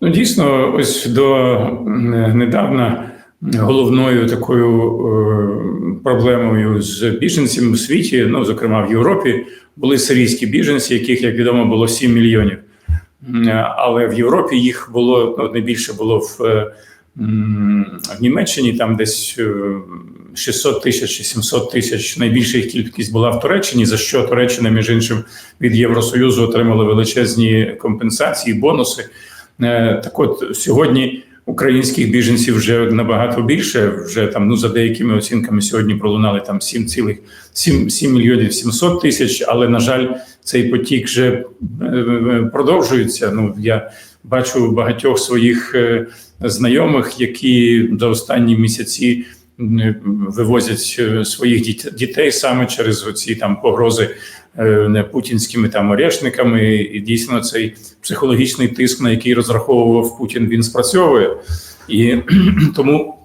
Ну, дійсно, ось до недавна головною такою е, проблемою з біженцями в світі, ну зокрема в Європі, були сирійські біженці, яких, як відомо, було 7 мільйонів. Але в Європі їх було ну, найбільше було в, е, в Німеччині, там десь е, 600 тисяч чи 700 тисяч. Найбільша їх кількість була в Туреччині, за що Туреччина, між іншим, від Євросоюзу отримала величезні компенсації, бонуси. Е, Так от сьогодні українських біженців вже набагато більше. Вже там ну за деякими оцінками сьогодні пролунали там 7 цілих 7, 7 мільйонів 700 тисяч. Але на жаль, цей потік вже е, е, продовжується. Ну я бачу багатьох своїх знайомих, які за останні місяці вивозять своїх дітей саме через оці там погрози путінськими там орешниками, і дійсно цей психологічний тиск, на який розраховував Путін, він спрацьовує. І тому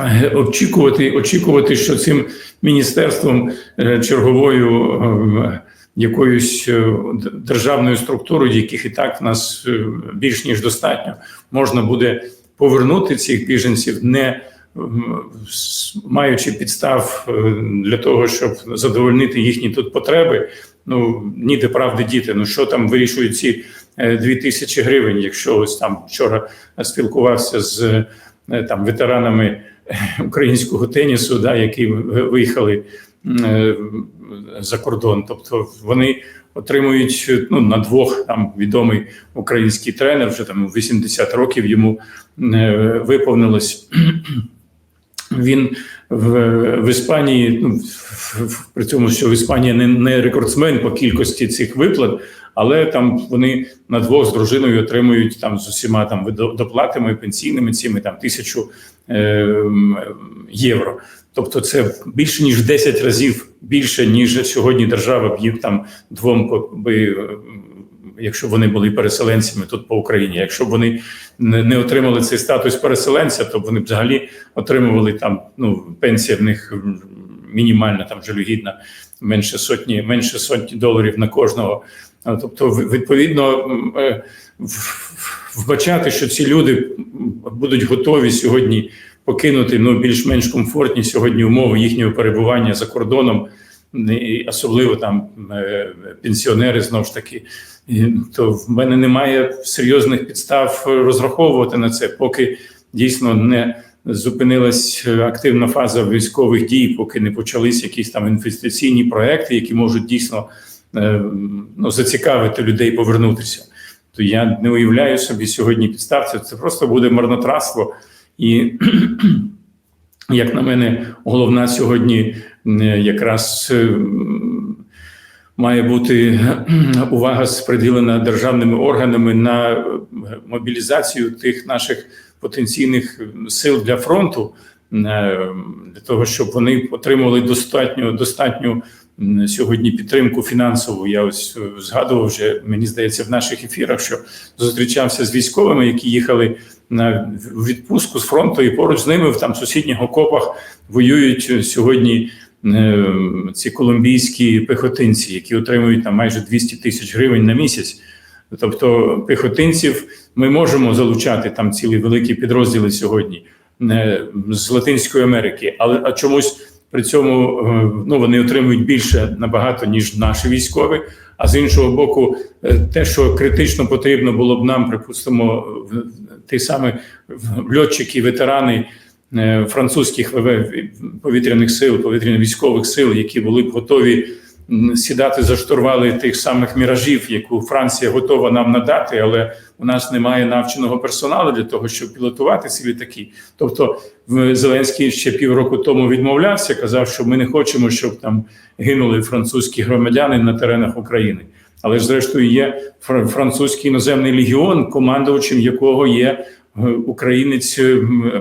е, очікувати, очікувати, що цим міністерством е, черговою е, якоюсь е, державною структурою, яких і так в нас е, більш ніж достатньо, можна буде повернути цих біженців, не маючи підстав е, для того, щоб задовольнити їхні тут потреби. Ну ніде правди діти. Ну що там вирішують ці е, дві тисячі гривень? Якщо ось там вчора спілкувався з е, там ветеранами українського тенісу, да, які виїхали за кордон. Тобто вони отримують ну, на двох там відомий український тренер, вже там 80 років йому виповнилось. Він в, в Іспанії, ну при цьому, що в Іспанії не, не рекордсмен по кількості цих виплат, але там вони на двох з дружиною отримують там з усіма там доплатами пенсійними цими там тисячу е, євро. Тобто це більше ніж в 10 разів більше, ніж сьогодні держава б їм там двом якщо вони були переселенцями тут по Україні. Якщо б вони не, отримали цей статус переселенця, то вони б взагалі отримували там ну пенсія в них мінімальна, там жалюгідна, менше сотні, менше сотні доларів на кожного. Тобто, відповідно, е, вбачати, що ці люди будуть готові сьогодні покинути ну більш-менш комфортні сьогодні умови їхнього перебування за кордоном, особливо там е, пенсіонери знову ж таки. То в мене немає серйозних підстав розраховувати на це, поки дійсно не зупинилась активна фаза військових дій, поки не почались якісь там інвестиційні проекти, які можуть дійсно е, ну, зацікавити людей повернутися. То я не уявляю собі сьогодні підстав. Це, просто буде марнотратство. І як на мене, головна сьогодні е, якраз е, має бути увага приділена державними органами на е, мобілізацію тих наших потенційних сил для фронту, е, для того, щоб вони отримували достатньо достатню сьогодні підтримку фінансову. Я ось е, згадував вже, мені здається, в наших ефірах, що зустрічався з військовими, які їхали на відпустку з фронту, і поруч з ними в там сусідніх окопах воюють сьогодні ці колумбійські пехотинці, які отримують там майже 200 тисяч гривень на місяць. Тобто пехотинців ми можемо залучати там цілі великі підрозділи сьогодні е, з Латинської Америки, але а чомусь при цьому е, ну вони отримують більше набагато ніж наші військові. А з іншого боку, е, те, що критично потрібно було б нам, припустимо, ті самі льотчики, ветерани е, французьких ВВ повітряних сил, повітряно-військових сил, які були б готові сідати за штурвали тих самих міражів, яку Франція готова нам надати, але у нас немає навченого персоналу для того, щоб пілотувати ці літаки. Тобто, Зеленський ще півроку тому відмовлявся, казав, що ми не хочемо, щоб там гинули французькі громадяни на теренах України. Але ж, зрештою, є фр- французький іноземний легіон, командувачем якого є е, українець е,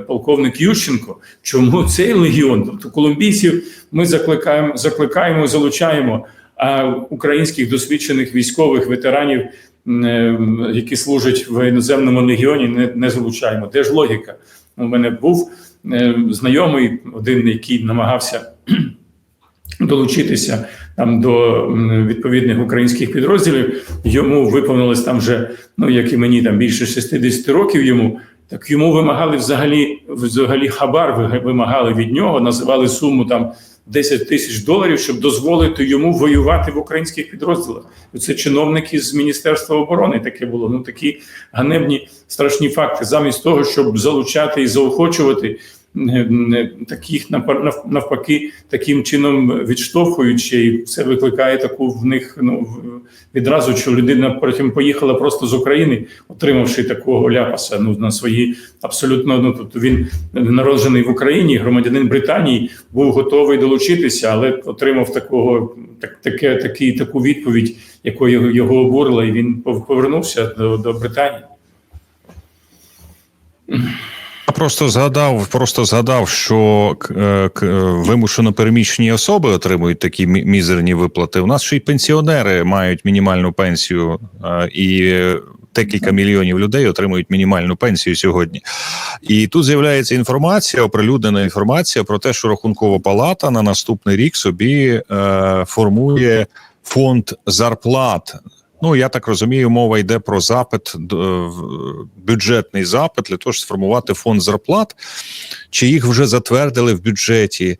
полковник Ющенко. Чому цей легіон? Тобто колумбійців ми закликаємо, закликаємо, залучаємо, а українських досвідчених військових ветеранів, е, які служать в іноземному легіоні, не, не залучаємо. Де ж логіка? У мене був е, знайомий один, який намагався долучитися там до відповідних українських підрозділів. Йому виповнилось там вже, ну як і мені, там більше 60 років йому. Так йому вимагали взагалі взагалі хабар, вимагали від нього, називали суму там 10 тисяч доларів, щоб дозволити йому воювати в українських підрозділах. Це чиновники з Міністерства оборони таке було. Ну такі ганебні страшні факти. Замість того, щоб залучати і заохочувати таких навпаки, таким чином відштовхуючи, і це викликає таку в них ну відразу, що людина потім поїхала просто з України, отримавши такого ляпаса ну на свої абсолютно ну тобто він народжений в Україні, громадянин Британії, був готовий долучитися, але отримав такого так, таке, такий, таку відповідь, якою його, його обурила, і він пов- повернувся до, до Британії. Просто згадав, просто згадав, що е, е, вимушено переміщені особи отримують такі мізерні виплати. У нас ще й пенсіонери мають мінімальну пенсію, е, і декілька мільйонів людей отримують мінімальну пенсію сьогодні. І тут з'являється інформація, оприлюднена інформація про те, що Рахункова палата на наступний рік собі е, формує фонд зарплат Ну, я так розумію, мова йде про запит, бюджетний запит для того, щоб сформувати фонд зарплат. Чи їх вже затвердили в бюджеті?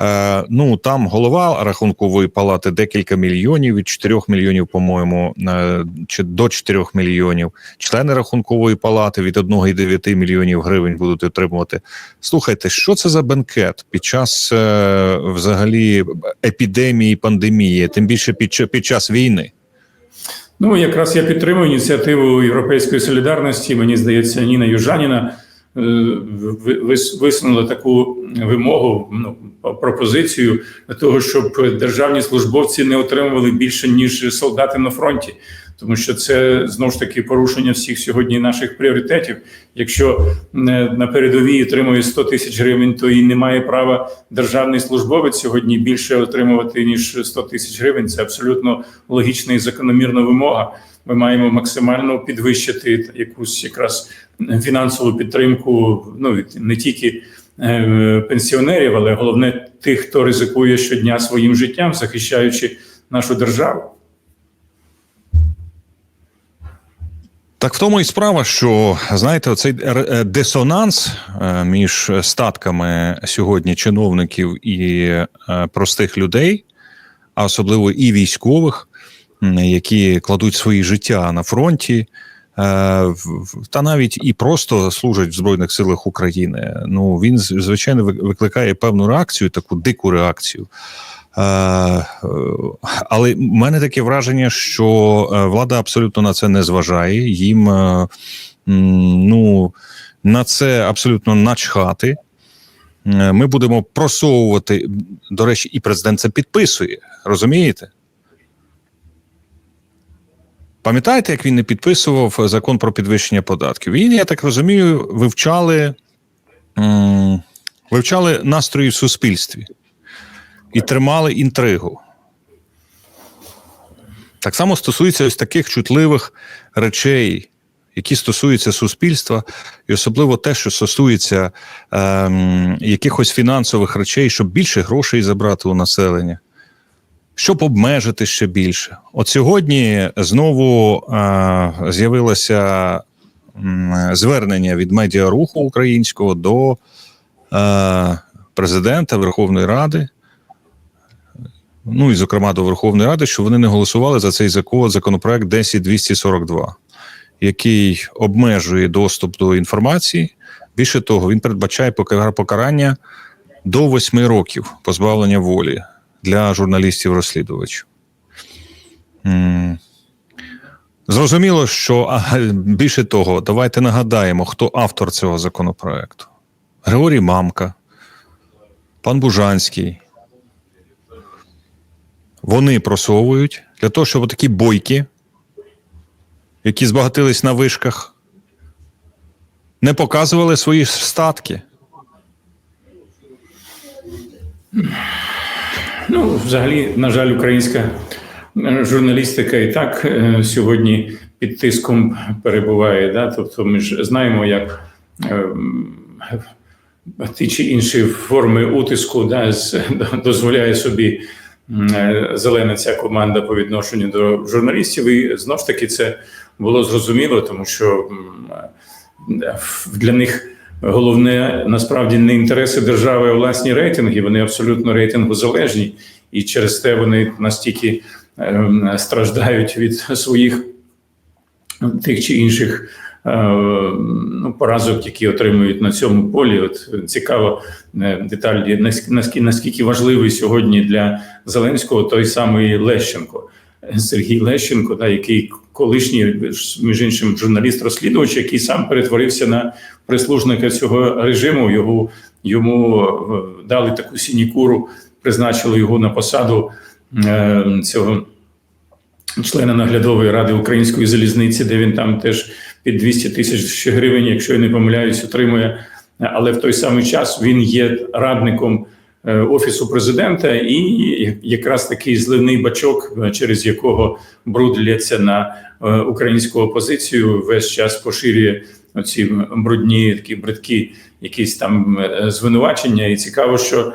Е, ну там голова рахункової палати декілька мільйонів від 4 мільйонів, по-моєму, е, чи до 4 мільйонів. Члени рахункової палати від 1,9 мільйонів гривень будуть отримувати. Слухайте, що це за бенкет під час е, взагалі епідемії, пандемії, тим більше під, під час війни? Ну, якраз я підтримую ініціативу Європейської солідарності. Мені здається, Ніна Южаніна е, висунула таку вимогу, ну, пропозицію для того, щоб державні службовці не отримували більше ніж солдати на фронті. Тому що це знову ж таки порушення всіх сьогодні наших пріоритетів. Якщо е, на передовій отримує 100 тисяч гривень, то і не має права державний службовець сьогодні більше отримувати ніж 100 тисяч гривень. Це абсолютно логічна і закономірна вимога. Ми маємо максимально підвищити якусь якраз фінансову підтримку. Ну не тільки е, пенсіонерів, але головне тих, хто ризикує щодня своїм життям, захищаючи нашу державу. Так в тому і справа, що знаєте, оцей р- е, дисонанс е, між статками сьогодні чиновників і е, простих людей, а особливо і військових, які кладуть свої життя на фронті, та навіть і просто служать в Збройних силах України. Ну він звичайно викликає певну реакцію, таку дику реакцію. Е, е, Але в мене таке враження, що е, влада абсолютно на це не зважає. Їм ну, на це абсолютно начхати. Ми будемо просовувати. До речі, і президент це підписує. Розумієте? Пам'ятаєте, як він не підписував закон про підвищення податків? Він, я так розумію, вивчали, вивчали настрої в суспільстві і тримали інтригу. Так само стосується ось таких чутливих речей, які стосуються суспільства, і особливо те, що стосується ем, якихось фінансових речей, щоб більше грошей забрати у населення, щоб обмежити ще більше. От сьогодні знову е, з'явилося м, звернення від медіаруху українського до е, президента Верховної Ради ну і зокрема до Верховної Ради, що вони не голосували за цей закон, законопроект 10242, який обмежує доступ до інформації. Більше того, він передбачає покарання до восьми років позбавлення волі для журналістів-розслідувачів. Зрозуміло, що більше того, давайте нагадаємо, хто автор цього законопроекту: Григорій Мамка, пан Бужанський, вони просовують для того, щоб такі бойки, які збагатились на вишках, не показували свої статки. Ну, взагалі, на жаль, українська е, журналістика і так е, сьогодні під тиском перебуває. Да? Тобто, ми ж знаємо, як е, ті чи інші форми утиску да, дозволяє собі зелена ця команда по відношенню до журналістів. І знову ж таки це було зрозуміло, тому що е, для них головне насправді не інтереси держави, а власні рейтинги. Вони абсолютно рейтингозалежні, і через те вони настільки е, страждають від своїх тих чи інших е, ну, поразок, які отримують на цьому полі. От цікаво е, деталі, наскільки, наскільки важливий сьогодні для Зеленського той самий Лещенко. Сергій Лещенко, да, який колишній між іншим журналіст-розслідувач, який сам перетворився на прислужника цього режиму. Його йому е, дали таку сінікуру, призначили його на посаду е, цього члена наглядової ради української залізниці, де він там теж під 200 тисяч гривень, якщо я не помиляюсь, отримує. Але в той самий час він є радником е, офісу президента, і якраз такий зливний бачок, через якого бруд лється на е, українську опозицію, весь час поширює оці брудні такі бридкі, якісь там е, звинувачення. І цікаво, що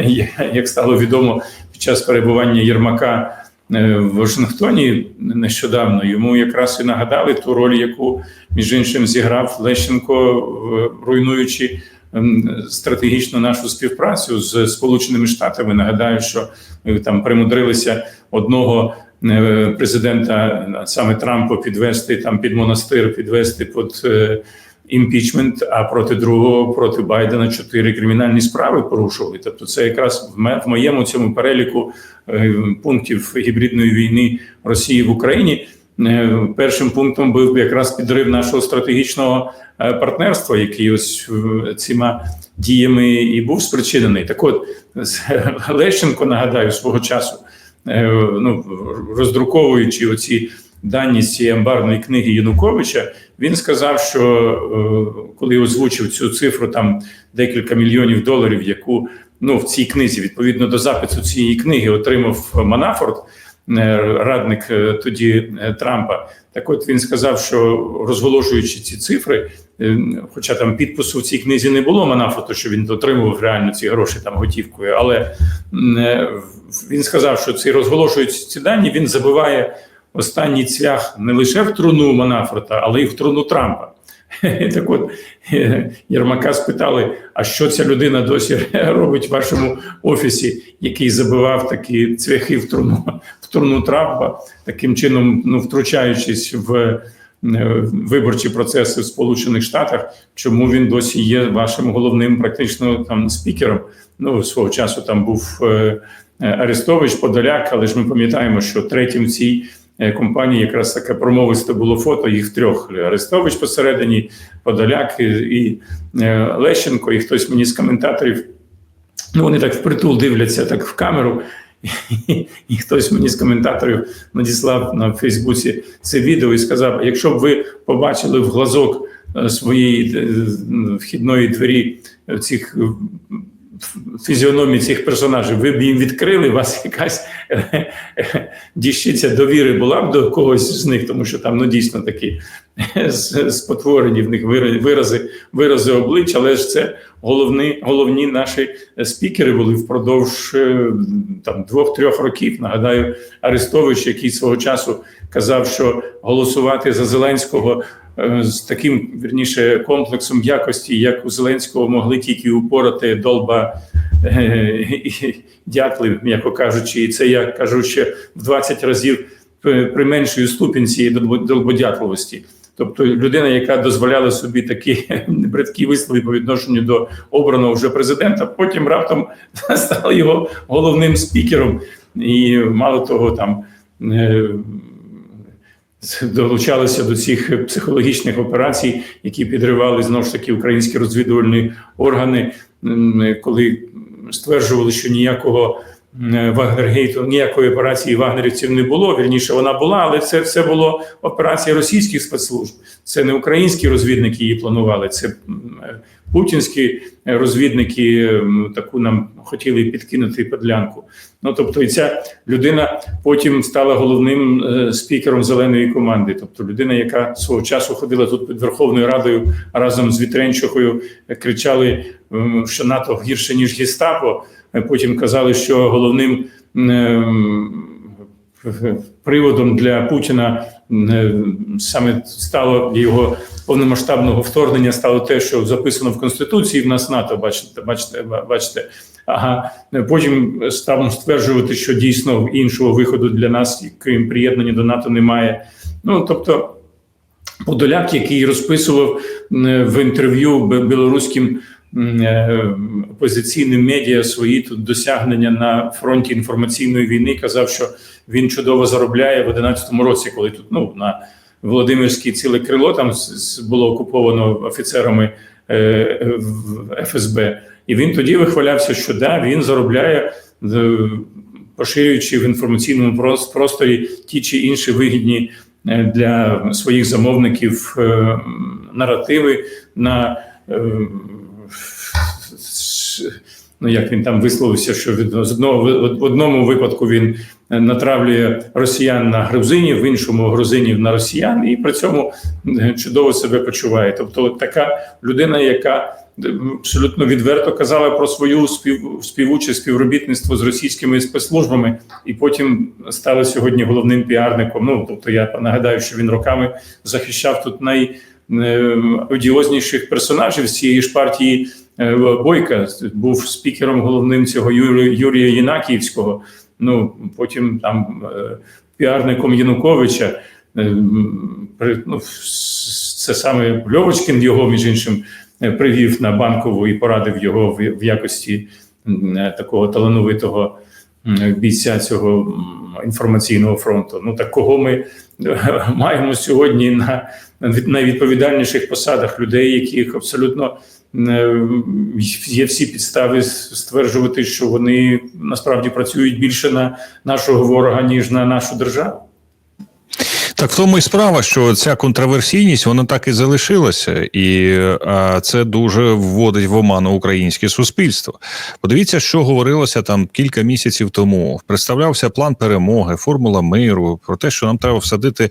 як стало відомо під час перебування Єрмака в Вашингтоні нещодавно йому якраз і нагадали ту роль, яку між іншим зіграв Лещенко, руйнуючи ем, стратегічно нашу співпрацю з Сполученими Штатами. Нагадаю, що ми там примудрилися одного е, президента саме Трампа підвести там під монастир, підвести під е, імпічмент, а проти другого, проти Байдена, чотири кримінальні справи порушували. Тобто, це якраз в моєму цьому переліку е, пунктів гібридної війни Росії в Україні. е, Першим пунктом був якраз підрив нашого стратегічного е, партнерства, який ось цими діями і був спричинений. Так от Лещенко, нагадаю, свого часу, ну, роздруковуючи оці дані з цієї амбарної книги Януковича, він сказав, що е, коли озвучив цю цифру, там декілька мільйонів доларів, яку ну в цій книзі, відповідно до запису цієї книги, отримав Манафорт, е, радник е, тоді Трампа. Так, от він сказав, що розголошуючи ці цифри, хоча там підпису в цій книзі не було Манафорту, що він отримував реально ці гроші там готівкою, але він сказав, що ці розголошуючи ці дані, він забиває останній цвях не лише в труну Манафорта, але й в труну Трампа. Так от е, Єрмака спитали: а що ця людина досі робить в вашому офісі, який забивав такі цвяхи в труну в труну Трампа, таким чином ну, втручаючись в е, виборчі процеси в Сполучених Штатах, чому він досі є вашим головним практично там спікером? Ну свого часу там був е, Арестович, Подоляк, але ж ми пам'ятаємо, що третім в цій компанії якраз таке промовисте було фото їх трьох: Арестович посередині, Подоляк і, і е, Лещенко, і хтось мені з коментаторів. Ну, вони так впритул дивляться так в камеру, і, хтось мені з коментаторів надіслав на Фейсбуці це відео і сказав: якщо б ви побачили в глазок е, своєї е, вхідної двері е, цих е, фізіономії цих персонажів, ви б їм відкрили, у вас якась діщиця довіри була б до когось з них, тому що там ну дійсно такі спотворені в них вирази, вирази, вирази облич, але ж це головні, головні наші спікери були впродовж е, там двох-трьох років. Нагадаю, Арестович, який свого часу казав, що голосувати за Зеленського з таким вірніше комплексом якості, як у Зеленського могли тільки упорати долба е, дятли, м'яко кажучи, і це я кажу ще в 20 разів при- применшую ступінь цієї долбо- долбодятливості. Тобто людина, яка дозволяла собі такі бридкі вислови по відношенню до обраного вже президента, потім раптом стала його головним спікером, і мало того, там е, долучалися до цих психологічних операцій, які підривали знову ж таки українські розвідувальні органи, коли стверджували, що ніякого Вагнергейту ніякої операції вагнерівців не було. Вірніше вона була, але це все було операція російських спецслужб. Це не українські розвідники її планували. Це путінські розвідники таку нам хотіли підкинути подлянку. Ну тобто, і ця людина потім стала головним е, спікером зеленої команди. Тобто, людина, яка свого часу ходила тут під Верховною Радою разом з Вітренчухою, е, кричали, що НАТО гірше ніж гестапо. Е, Потім казали, що головним приводом для Путіна е, саме стало його повномасштабного вторгнення стало те, що записано в Конституції в нас НАТО. Бачите, бачите, бачите. Ага, потім став стверджувати, що дійсно іншого виходу для нас, крім приєднання до НАТО, немає. Ну тобто, Подоляк, який розписував е, в інтерв'ю білоруським опозиційним медіа свої тут досягнення на фронті інформаційної війни, казав, що він чудово заробляє в 11-му році, коли тут ну на Володимирській ціле крило там було окуповано офіцерами е, ФСБ. І він тоді вихвалявся, що да, він заробляє, е, поширюючи в інформаційному прос- просторі ті чи інші вигідні е, для своїх замовників е, наративи на е, ну як він там висловився, що від з одного в одному випадку він натравлює росіян на грузинів, в іншому грузинів на росіян, і при цьому е, чудово себе почуває. Тобто, така людина, яка е, абсолютно відверто казала про свою спів, співуче співробітництво з російськими спецслужбами, і потім стала сьогодні головним піарником. Ну тобто, я нагадаю, що він роками захищав тут най е, одіозніших персонажів цієї ж партії е, Бойка, був спікером головним цього Юрія, Юрія Єнакіївського. Ну потім там е, піарником Януковича. Е, ну, це саме Льовочкін його, між іншим, е, привів на банкову і порадив його в, якості е, такого талановитого бійця цього інформаційного фронту. Ну так кого ми е, маємо сьогодні на від- найвідповідальніших посадах людей, яких абсолютно е, є всі підстави стверджувати, що вони насправді працюють більше на нашого ворога ніж на нашу державу. Так в тому і справа, що ця контроверсійність вона так і залишилася, і а, це дуже вводить в оману українське суспільство. Подивіться, що говорилося там кілька місяців тому. Представлявся план перемоги, формула миру про те, що нам треба всадити,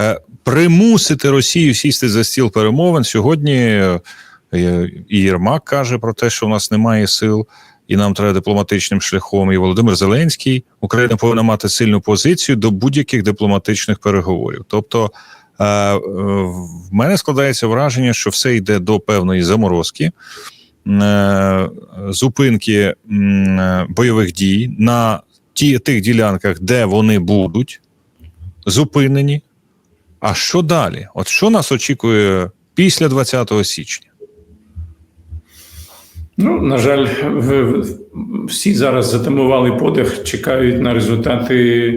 е, примусити Росію сісти за стіл перемовин. Сьогодні е, і Єрмак каже про те, що в нас немає сил. І нам треба дипломатичним шляхом. І Володимир Зеленський Україна повинна мати сильну позицію до будь-яких дипломатичних переговорів. Тобто, е, в мене складається враження, що все йде до певної заморозки, е, зупинки бойових дій на ті, тих ділянках, де вони будуть зупинені. А що далі? От що нас очікує після 20 січня? Ну, на жаль, всі зараз затамували подих, чекають на результати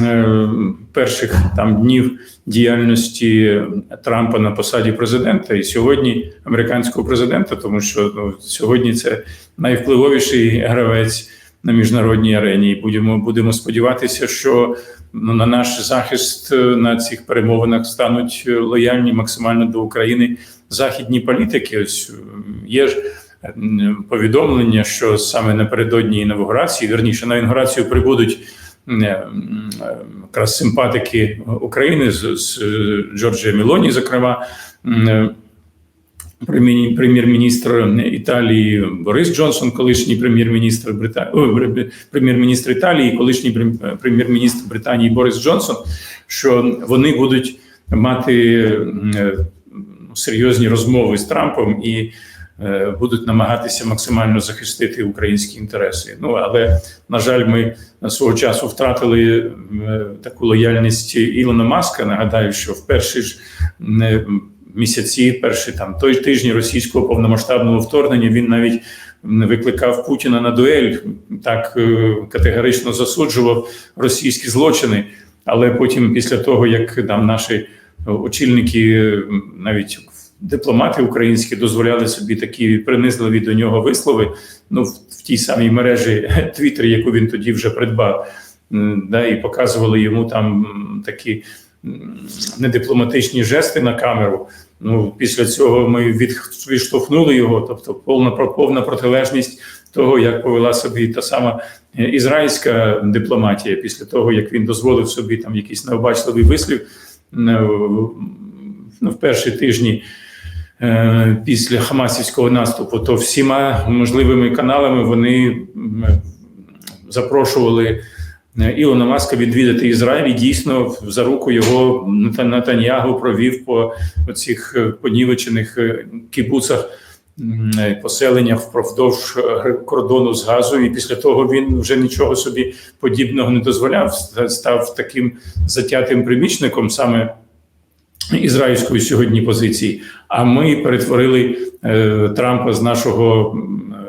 е, перших там днів діяльності Трампа на посаді президента і сьогодні американського президента, тому що ну, сьогодні це найвпливовіший гравець на міжнародній арені. І будемо будемо сподіватися, що ну, на наш захист е, на цих перемовинах стануть лояльні максимально до України західні політики. Ось е, є ж повідомлення, що саме напередодні інавгурації, верніше на інаугурацію прибудуть м, якраз симпатики України з, з е, Джорджія Мелоні, зокрема. е, прем'єр- Прем'єр-міністр Італії Борис Джонсон, колишній прем'єр-міністр Брита... Ой, бре- прем'єр-міністр Італії, колишній прем- прем'єр-міністр Британії Борис Джонсон, що вони будуть мати е, серйозні розмови з Трампом і е, будуть намагатися максимально захистити українські інтереси. Ну але на жаль, ми свого часу втратили е, таку лояльність Ілона Маска. Нагадаю, що в перші ж е, місяці, перші там той тижні російського повномасштабного вторгнення він навіть викликав Путіна на дуель, так е, категорично засуджував російські злочини. Але потім, після того як там наші очільники, навіть дипломати українські дозволяли собі такі принизливі до нього вислови. Ну, в, тій самій мережі Twitter, яку він тоді вже придбав, да, і показували йому там такі недипломатичні жести на камеру. Ну, після цього ми від, відштовхнули його, тобто повна повна протилежність того, як повела собі та сама е, ізраїльська дипломатія, після того як він дозволив собі там якийсь необачливий вислів е, ну, в перші тижні після хамасівського наступу, то всіма можливими каналами вони запрошували е, Ілона Маска відвідати Ізраїль. І дійсно за руку його Натаньягу провів по оцих е, понівечених е, кібуцах. е, Поселеннях впродовж е, кордону з Газою, і після того він вже нічого собі подібного не дозволяв. Став таким затятим примічником саме ізраїльської сьогодні позиції. А ми перетворили е, Трампа з нашого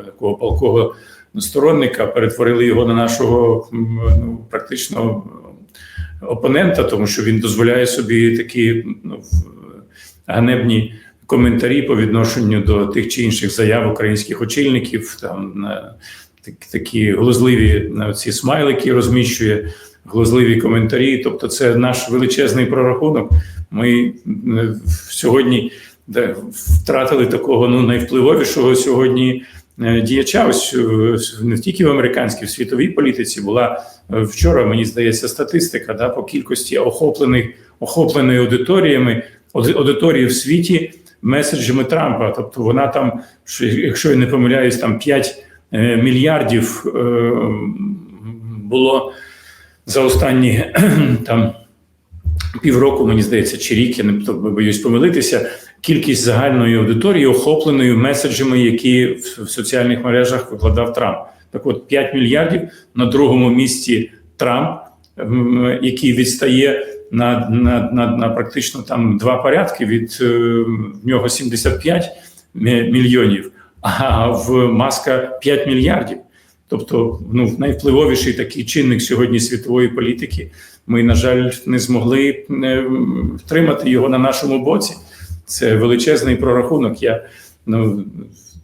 е, такого палкого сторонника, перетворили його на нашого ну, практично опонента, тому що він дозволяє собі такі ну, ганебні коментарі по відношенню до тих чи інших заяв українських очільників. Там так- такі глузливі ці смайлики розміщує. Глузливі коментарі, тобто це наш величезний прорахунок. Ми е, сьогодні втратили такого ну найвпливовішого сьогодні е, діяча. Ось е, не тільки в американській, в світовій політиці була вчора. Мені здається, статистика да, по кількості охоплених охопленої аудиторіями аудиторії в світі меседжами Трампа. Тобто вона там, що, якщо я не помиляюсь, там 5 е, мільярдів було за останні там півроку, мені здається, чи рік, я не боюсь помилитися. Кількість загальної аудиторії охопленою меседжами, які в, соціальних мережах викладав Трамп. Так от 5 мільярдів на другому місці Трамп, який відстає на, на, на, на практично там два порядки. Від е, в нього 75 мі- мільйонів, а в Маска 5 мільярдів. Тобто, ну найвпливовіший такий чинник сьогодні світової політики. Ми, на жаль, не змогли е, втримати його на нашому боці. Це величезний прорахунок. Я ну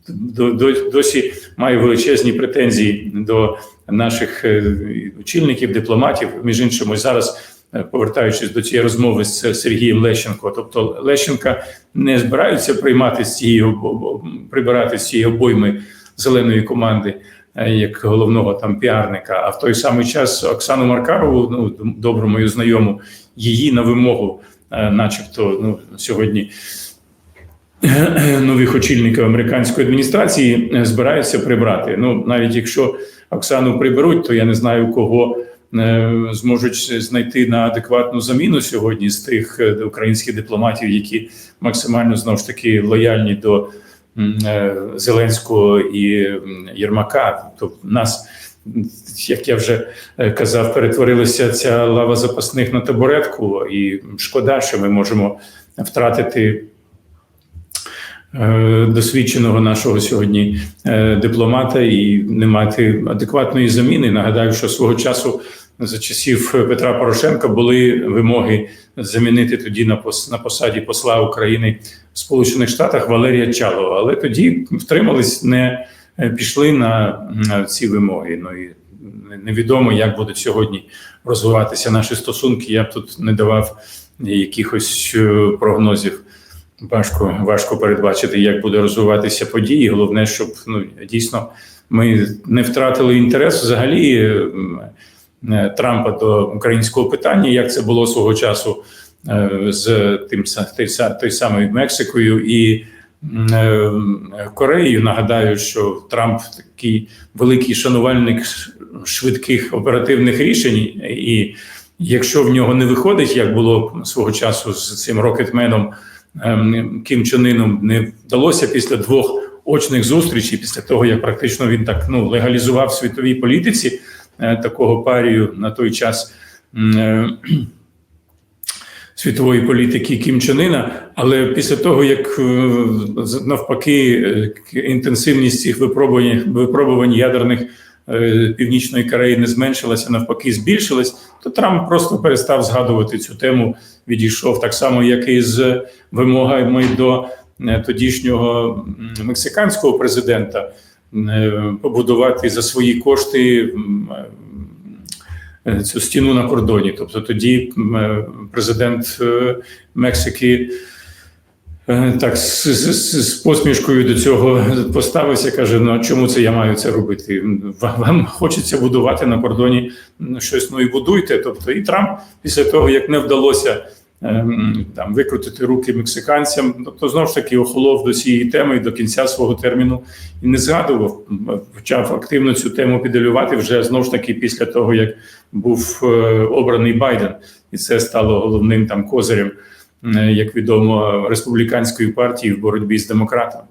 до, до, досі маю величезні претензії до наших е, очільників, дипломатів. Між іншим, зараз е, повертаючись до цієї розмови з Сергієм Лещенко. Тобто Лещенка не збираються приймати з цієї прибирати з цієї обойми зеленої команди як головного там піарника. А в той самий час Оксану Маркарову, ну добру мою знайому, її на вимогу, е, начебто, ну сьогодні. Нових очільників американської адміністрації е, збираються прибрати. Ну навіть якщо Оксану приберуть, то я не знаю кого е, зможуть знайти на адекватну заміну сьогодні з тих е, українських дипломатів, які максимально знову ж таки лояльні до е, Зеленського і Єрмака. Тобто нас, як я вже е, казав, перетворилася ця лава запасних на табуретку, і шкода, що ми можемо втратити. е, Досвідченого нашого сьогодні е, дипломата і не мати адекватної заміни. Нагадаю, що свого часу за часів Петра Порошенка були вимоги замінити тоді на пос на посаді посла України в Сполучених Штатах Валерія Чалова. Але тоді втримались, не е, пішли на, на ці вимоги. Ну і невідомо, як будуть сьогодні розвиватися наші стосунки. Я б тут не давав якихось е, прогнозів. Важко важко передбачити, як буде розвиватися події. Головне, щоб ну дійсно ми не втратили інтерес взагалі Трампа до українського питання, як це було свого часу е, з тим той, са- самою Мексикою і е, Кореєю. Нагадаю, що Трамп такий великий шанувальник швидких оперативних рішень, і якщо в нього не виходить, як було свого часу з цим рокетменом. Ем, Кім Чен Іном не вдалося після двох очних зустрічей, після того як практично він так ну легалізував світовій політиці е, такого парію на той час е, світової політики Кім Чен Іна. Але після того як е, навпаки е, інтенсивність цих випробувань випробувань ядерних е, Північної Кореї не зменшилася, навпаки, збільшилась, то Трамп просто перестав згадувати цю тему, відійшов так само, як і з вимогами до е, тодішнього мексиканського президента е, побудувати за свої кошти е, цю стіну на кордоні. Тобто тоді е, президент е, Мексики. Е, Так, з, з, з- посмішкою до цього поставився. каже: Ну чому це я маю це робити? Вам, хочеться будувати на кордоні щось, ну і будуйте. Тобто, і Трамп після того, як не вдалося там викрутити руки мексиканцям, тобто знову ж таки охолов до цієї теми і до кінця свого терміну і не згадував. Почав активно цю тему підалювати вже знову ж таки після того, як був е, обраний Байден, і це стало головним там козирем, е, як відомо, республіканської партії в боротьбі з демократами.